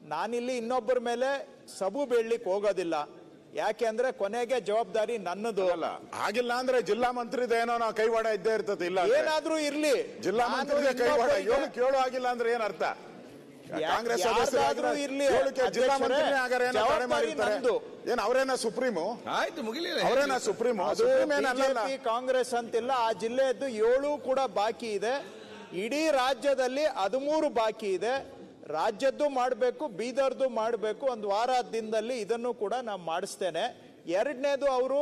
ನಾನಿಲ್ಲಿ ಇನ್ನೊಬ್ಬರ ಮೇಲೆ ಸಬು ಬೀಳ್ಲಿಕ್ಕೆ ಹೋಗೋದಿಲ್ಲ. ಯಾಕೆ ಅಂದ್ರೆ ಕೊನೆಗೆ ಜವಾಬ್ದಾರಿ ನನ್ನದು. ಅಲ್ಲ ಆಗಿಲ್ಲ ಅಂದ್ರೆ ಜಿಲ್ಲಾ ಮಂತ್ರಿದೇನೋ ನಾವು ಕೈವಾಡ ಇದ್ದೇ ಇರ್ತದೆ ಇಲ್ಲ ಅಂದ್ರೆ. ಏನಾದ್ರೂ ಇರ್ಲಿ. ಜಿಲ್ಲಾ ನಾನು ಕೈವಾಡ ಇನ್ನೊಬ್ಬರಿಗೆ- ಏಳು ಆಗಿಲ್ಲ ಅಂದ್ರೆ ಏನ್ ಅರ್ಥ? ಕಾಂಗ್ರೆಸ್ ಯಾರ್ದಾದ್ರೂ ಸದಸ್ಯರಾಗಿದ್ರೆ ಇರ್ಲಿ, ಏಳಕ್ಕೆ ಜಿಲ್ಲಾ ಅಧ್ಯಕ್ಷರೇ, ಮಂತ್ರಿನೇ ಆಗಾರೆ ಏನೋ ತಡೆ ಜವಾಬ್ದಾರಿ ಮಾಡಿರ್ತಾರೆ. ನಂದು. ಏನ್ ಅವರೇನ ಸುಪ್ರೀಮು? ಆಯ್ತು ಮುಗಿಲಿಲ್ಲ. ಅವರೇನ ಸುಪ್ರೀಮು? ಅದು ಸುಪ್ರೀಂ ಏನಲ್ಲ. ಬಿಜೆಪಿ ಕಾಂಗ್ರೆಸ್ ಅಂತಿಲ್ಲ. ಆ ಜಿಲ್ಲೆಯದ್ದು ಏಳು ಕೂಡ ಬಾಕಿ ಇದೆ. ಇಡೀ ರಾಜ್ಯದಲ್ಲಿ ಹದಿಮೂರು ಬಾಕಿ ಇದೆ. ರಾಜ್ಯದ್ದು ಮಾಡಬೇಕು, ಬೀದರ್ದು ಮಾಡಬೇಕು, ಒಂದು ವಾರ ದಿನದಲ್ಲಿ ಇದನ್ನು ಕೂಡ ನಾನು ಮಾಡಿಸ್ತೇನೆ. ಎರಡನೇದು ಅವರು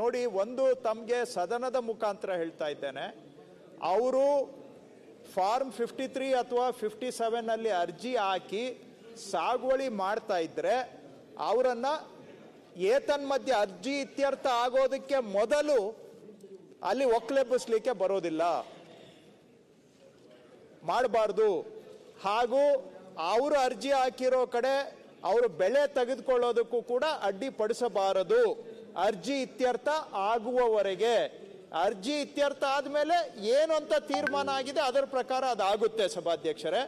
ನೋಡಿ, ಒಂದು ತಮಗೆ ಸದನದ ಮುಖಾಂತರ ಹೇಳ್ತಾ ಇದ್ದೇನೆ. ಅವರು ಫಾರ್ಮ್ ಫಿಫ್ಟಿ ತ್ರೀ ಅಥವಾ ಫಿಫ್ಟಿ ಸೆವೆನಲ್ಲಿ ಅರ್ಜಿ ಹಾಕಿ ಸಾಗುವಳಿ ಮಾಡ್ತಾ ಇದ್ರೆ ಏತನ್ ಏತನ್ಮಧ್ಯೆ ಅರ್ಜಿ ಇತ್ಯರ್ಥ ಆಗೋದಕ್ಕೆ ಮೊದಲು ಅಲ್ಲಿ ಒಕ್ಲೆಬ್ಬಿಸ್ಲಿಕ್ಕೆ ಬರೋದಿಲ್ಲ. ಮಾಡಬಾರ್ದು. ಹಾಗೂ ಅವರು ಅರ್ಜಿ ಹಾಕಿರೋ ಕಡೆ ಅವರು ಬೆಳೆ ತೆಗೆದುಕೊಳ್ಳೋದಕ್ಕೂ ಕೂಡ ಅಡ್ಡಿಪಡಿಸಬಾರದು ಅರ್ಜಿ ಇತ್ಯರ್ಥ ಆಗುವವರೆಗೆ. ಅರ್ಜಿ ಇತ್ಯರ್ಥ ಆದಮೇಲೆ ಏನು ಅಂತ ತೀರ್ಮಾನ ಆಗಿದೆ ಅದರ ಪ್ರಕಾರ ಅದಾಗುತ್ತೆ ಸಭಾಧ್ಯಕ್ಷರೇ.